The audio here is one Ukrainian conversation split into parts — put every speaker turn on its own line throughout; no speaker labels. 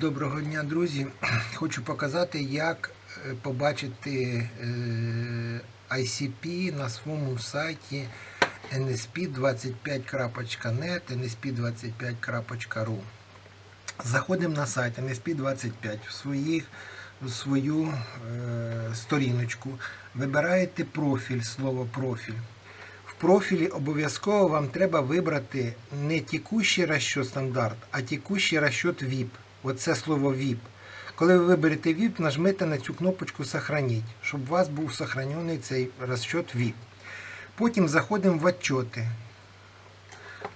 Доброго дня, друзі. Хочу показати, як е, побачити е, ICP на своєму сайті nsp25.net, nsp25.ru. Заходимо на сайт NSP25 в, своїх, в свою е, сторіночку, вибираєте профіль, слово профіль. В профілі обов'язково вам треба вибрати не текущий розчет стандарт, а текущий розчет VIP. Оце слово VIP. Коли ви виберете VIP, нажмете на цю кнопочку Сохраніть, щоб у вас був сохранений цей розчет VIP. Потім заходимо в отчети.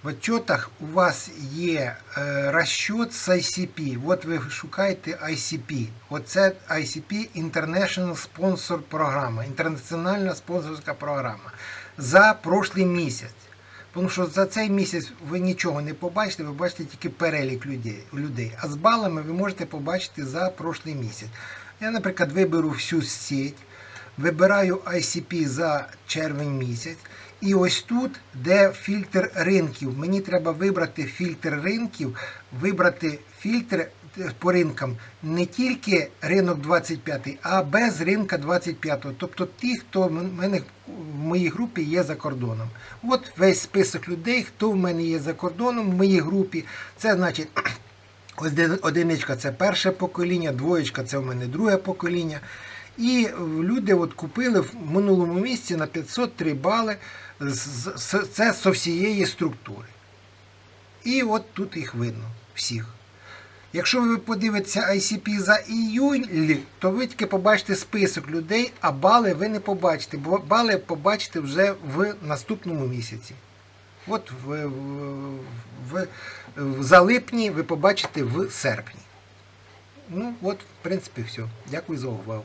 В отчетах у вас є е, розчет з ICP. От ви шукаєте ICP. Оце ICP International Sponsor програма, інтернаціональна спонсорська програма за прошлий місяць. Тому що за цей місяць ви нічого не побачите, ви бачите тільки перелік людей. А з балами ви можете побачити за прошлий місяць. Я, наприклад, виберу всю сеть, вибираю ICP за червень місяць. І ось тут, де фільтр ринків. Мені треба вибрати фільтр ринків, вибрати фільтр по ринкам не тільки ринок 25, а без ринка 25. Тобто ті, хто в мене в моїй групі є за кордоном. От весь список людей, хто в мене є за кордоном в моїй групі. Це значить. Одиничка це перше покоління, двоєчка це в мене друге покоління. І люди от купили в минулому місці на 503 бали. Це з всієї структури. І от тут їх видно всіх. Якщо ви подивитеся ICP за іюль, то ви тільки побачите список людей, а бали ви не побачите, бо бали побачите вже в наступному місяці. От в, в, в, за липні ви побачите в серпні. Ну, от, в принципі, все. Дякую за увагу.